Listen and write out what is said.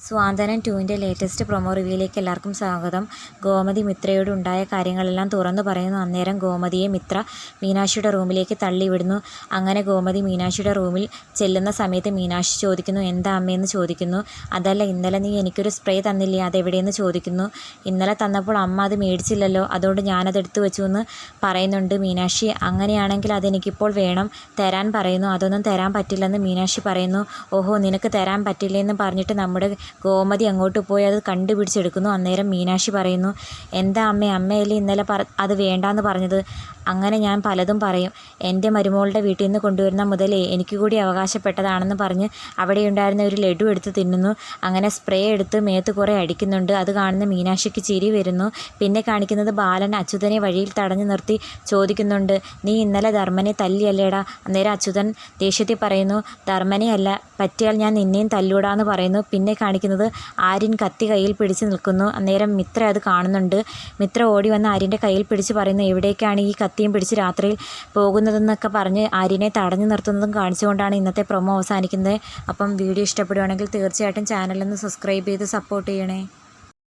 സ്വാന്തനം ടുവിന്റെ latest promo റിവ്യൂയിലേക്ക് എല്ലാവർക്കും സ്വാഗതം. ഗോമതി മിത്രയോട് ഉണ്ടായ കാര്യങ്ങളെല്ലാം തുറന്നു പറയുന്നു. അന്നേരം ഗോമതിയെ മിത്ര മീനാക്ഷിയുടെ റൂമിലേക്ക് തള്ളിവിടുന്നു. അങ്ങനെ ഗോമതി മീനാക്ഷിയുടെ റൂമിൽ ചെല്ലുന്ന സമയത്ത് മീനാക്ഷി ചോദിക്കുന്നു എന്താ അമ്മയെന്ന് ചോദിക്കുന്നു. അതല്ല ഇന്നലെ നീ എനിക്കൊരു സ്പ്രേ തന്നില്ലേ? അതെവിടെയെന്ന് ചോദിക്കുന്നു. ഇന്നലെ തന്നപ്പോൾ അമ്മ അത് മേടിച്ചില്ലല്ലോ. അതുകൊണ്ട് ഞാനത് എടുത്തു വെച്ചു എന്ന് പറയുന്നുണ്ട് മീനാക്ഷി. അങ്ങനെയാണെങ്കിൽ അതെനിക്കിപ്പോൾ വേണം. തരാൻ പറയുന്നു. അതൊന്നും തരാൻ പറ്റില്ലെന്ന് മീനാക്ഷി പറയുന്നു. ഓഹോ നിനക്ക് തരാൻ പറ്റില്ലെന്ന് പറഞ്ഞിട്ട് നമ്മുടെ ഗോമതി അങ്ങോട്ട് പോയി അത് കണ്ടുപിടിച്ചെടുക്കുന്നു. അന്നേരം മീനാക്ഷി പറയുന്നു എന്താ അമ്മേ അമ്മയല്ലേ ഇന്നലെ പറ അത് വേണ്ടാന്ന് പറഞ്ഞത്. അങ്ങനെ ഞാൻ പലതും പറയും. എന്റെ മരുമോളുടെ വീട്ടിൽ നിന്ന് കൊണ്ടുവരുന്ന മുതലേ എനിക്ക് കൂടി അവകാശപ്പെട്ടതാണെന്ന് പറഞ്ഞ് അവിടെ ഉണ്ടായിരുന്ന ഒരു ലഡു എടുത്ത് തിന്നുന്നു. അങ്ങനെ സ്പ്രേ എടുത്ത് മേത്ത് കുറേ അടിക്കുന്നുണ്ട്. അത് കാണുന്ന മീനാക്ഷിക്ക് ചിരി വരുന്നു. പിന്നെ കാണിക്കുന്നത് ബാലൻ അച്യുതനെ വഴിയിൽ തടഞ്ഞു നിർത്തി ചോദിക്കുന്നുണ്ട് നീ ഇന്നലെ ധർമ്മനെ തല്ലിയല്ലേടാ? അന്നേരം അച്യുതൻ ദേഷ്യത്തിൽ പറയുന്നു ധർമ്മനെ അല്ല പറ്റിയാൽ ഞാൻ നിന്നെയും തല്ലൂടാന്ന് പറയുന്നു. പിന്നെ കാണിക്കുന്നത് ആര്യൻ കത്തി കയ്യിൽ പിടിച്ച് നിൽക്കുന്നു. അന്നേരം മിത്ര അത് കാണുന്നുണ്ട്. മിത്ര ഓടി വന്ന് ആര്യന്റെ കയ്യിൽ പിടിച്ച് പറയുന്നു എവിടേക്കാണ് ഈ കത്തിയും പിടിച്ച് രാത്രിയിൽ പോകുന്നതെന്നൊക്കെ പറഞ്ഞ് ആര്യനെ തടഞ്ഞു നിർത്തുന്നതും കാണിച്ചുകൊണ്ടാണ് ഇന്നത്തെ പ്രൊമോ അവസാനിക്കുന്നത്. അപ്പം വീഡിയോ ഇഷ്ടപ്പെടുകയാണെങ്കിൽ തീർച്ചയായിട്ടും ചാനലൊന്ന് സബ്സ്ക്രൈബ് ചെയ്ത് സപ്പോർട്ട് ചെയ്യണേ.